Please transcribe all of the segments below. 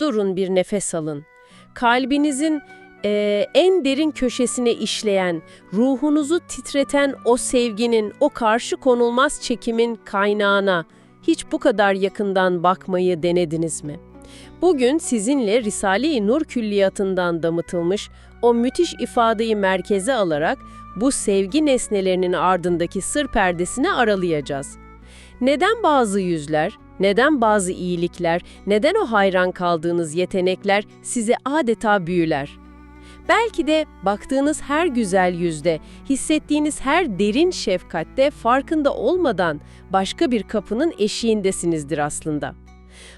Durun bir nefes alın. Kalbinizin eee, en derin köşesine işleyen, ruhunuzu titreten o sevginin, o karşı konulmaz çekimin kaynağına hiç bu kadar yakından bakmayı denediniz mi? Bugün sizinle Risale-i Nur külliyatından damıtılmış o müthiş ifadeyi merkeze alarak bu sevgi nesnelerinin ardındaki sır perdesini aralayacağız. Neden bazı yüzler, neden bazı iyilikler, neden o hayran kaldığınız yetenekler sizi adeta büyüler? Belki de baktığınız her güzel yüzde, hissettiğiniz her derin şefkatte farkında olmadan başka bir kapının eşiğindesinizdir aslında.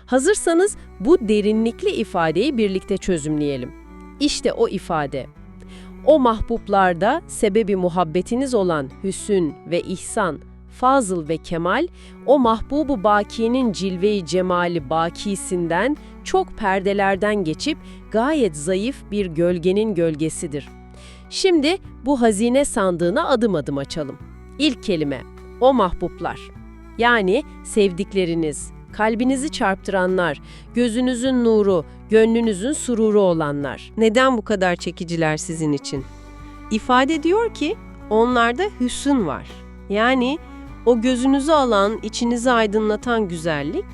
Hazırsanız bu derinlikli ifadeyi birlikte çözümleyelim. İşte o ifade. O mahbuplarda sebebi muhabbetiniz olan hüsün ve ihsan, fazıl ve kemal, o mahbubu bakinin cilve-i cemali bakisinden çok perdelerden geçip gayet zayıf bir gölgenin gölgesidir. Şimdi bu hazine sandığına adım adım açalım. İlk kelime, o mahbuplar. Yani sevdikleriniz, kalbinizi çarptıranlar, gözünüzün nuru, gönlünüzün sururu olanlar. Neden bu kadar çekiciler sizin için? İfade diyor ki onlarda hüsn var. Yani o gözünüzü alan, içinizi aydınlatan güzellik.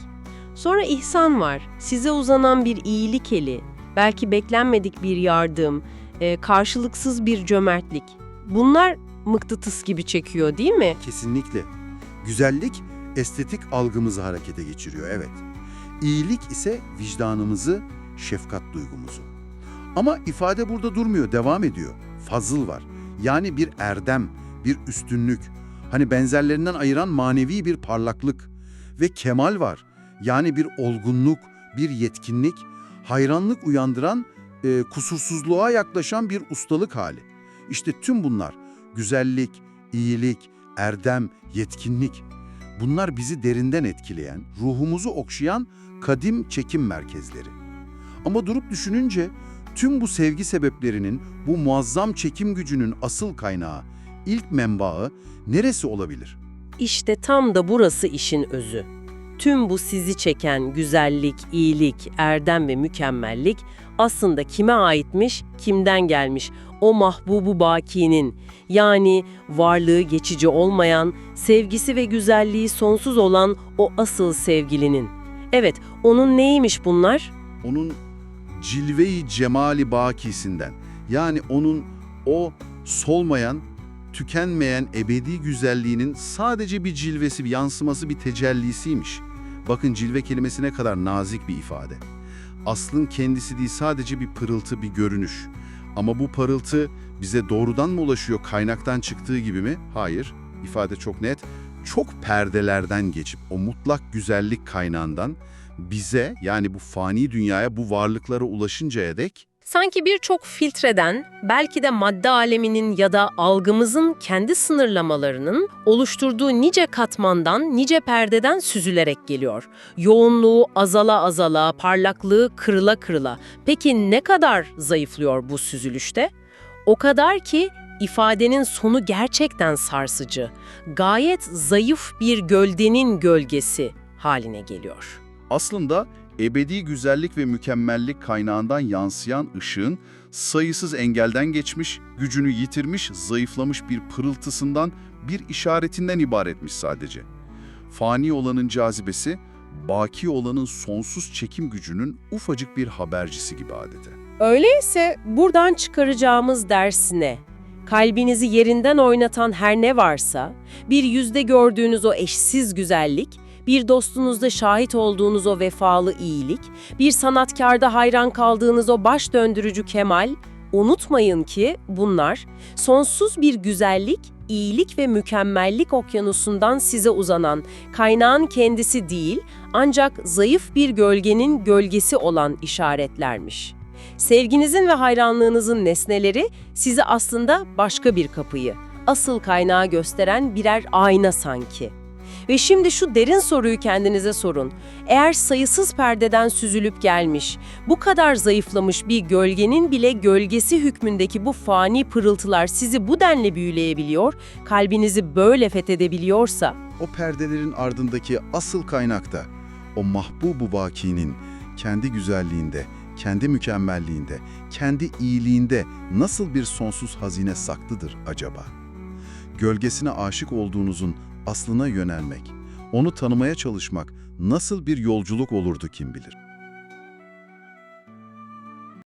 Sonra ihsan var. Size uzanan bir iyilik eli, belki beklenmedik bir yardım, e, karşılıksız bir cömertlik. Bunlar mıknatıs gibi çekiyor değil mi? Kesinlikle. Güzellik estetik algımızı harekete geçiriyor, evet. İyilik ise vicdanımızı, şefkat duygumuzu. Ama ifade burada durmuyor, devam ediyor. Fazıl var. Yani bir erdem, bir üstünlük. Hani benzerlerinden ayıran manevi bir parlaklık. Ve kemal var. Yani bir olgunluk, bir yetkinlik, hayranlık uyandıran, e, kusursuzluğa yaklaşan bir ustalık hali. İşte tüm bunlar güzellik, iyilik, erdem, yetkinlik. Bunlar bizi derinden etkileyen, ruhumuzu okşayan kadim çekim merkezleri. Ama durup düşününce tüm bu sevgi sebeplerinin, bu muazzam çekim gücünün asıl kaynağı, ilk menbaı neresi olabilir? İşte tam da burası işin özü. Tüm bu sizi çeken güzellik, iyilik, erdem ve mükemmellik aslında kime aitmiş, kimden gelmiş? O mahbubu bakinin, yani varlığı geçici olmayan, sevgisi ve güzelliği sonsuz olan o asıl sevgilinin. Evet, onun neymiş bunlar? Onun cilve-i cemali bakisinden, yani onun o solmayan, tükenmeyen ebedi güzelliğinin sadece bir cilvesi, bir yansıması, bir tecellisiymiş. Bakın cilve kelimesi ne kadar nazik bir ifade. Aslın kendisi değil sadece bir pırıltı, bir görünüş. Ama bu parıltı bize doğrudan mı ulaşıyor, kaynaktan çıktığı gibi mi? Hayır, ifade çok net. Çok perdelerden geçip o mutlak güzellik kaynağından bize yani bu fani dünyaya bu varlıklara ulaşıncaya dek Sanki birçok filtreden, belki de madde aleminin ya da algımızın kendi sınırlamalarının oluşturduğu nice katmandan, nice perdeden süzülerek geliyor. Yoğunluğu azala azala, parlaklığı kırıla kırıla. Peki ne kadar zayıflıyor bu süzülüşte? O kadar ki ifadenin sonu gerçekten sarsıcı. Gayet zayıf bir gölgenin gölgesi haline geliyor. aslında ebedi güzellik ve mükemmellik kaynağından yansıyan ışığın sayısız engelden geçmiş, gücünü yitirmiş, zayıflamış bir pırıltısından, bir işaretinden ibaretmiş sadece. Fani olanın cazibesi, baki olanın sonsuz çekim gücünün ufacık bir habercisi gibi adeta. Öyleyse buradan çıkaracağımız ders ne? Kalbinizi yerinden oynatan her ne varsa, bir yüzde gördüğünüz o eşsiz güzellik, bir dostunuzda şahit olduğunuz o vefalı iyilik, bir sanatkarda hayran kaldığınız o baş döndürücü kemal, unutmayın ki bunlar sonsuz bir güzellik, iyilik ve mükemmellik okyanusundan size uzanan kaynağın kendisi değil, ancak zayıf bir gölgenin gölgesi olan işaretlermiş. Sevginizin ve hayranlığınızın nesneleri sizi aslında başka bir kapıyı, asıl kaynağı gösteren birer ayna sanki. Ve şimdi şu derin soruyu kendinize sorun. Eğer sayısız perdeden süzülüp gelmiş, bu kadar zayıflamış bir gölgenin bile gölgesi hükmündeki bu fani pırıltılar sizi bu denli büyüleyebiliyor, kalbinizi böyle fethedebiliyorsa, O perdelerin ardındaki asıl kaynakta, o mahbubu bakinin, kendi güzelliğinde, kendi mükemmelliğinde, kendi iyiliğinde nasıl bir sonsuz hazine saklıdır acaba? Gölgesine aşık olduğunuzun aslına yönelmek, onu tanımaya çalışmak nasıl bir yolculuk olurdu kim bilir?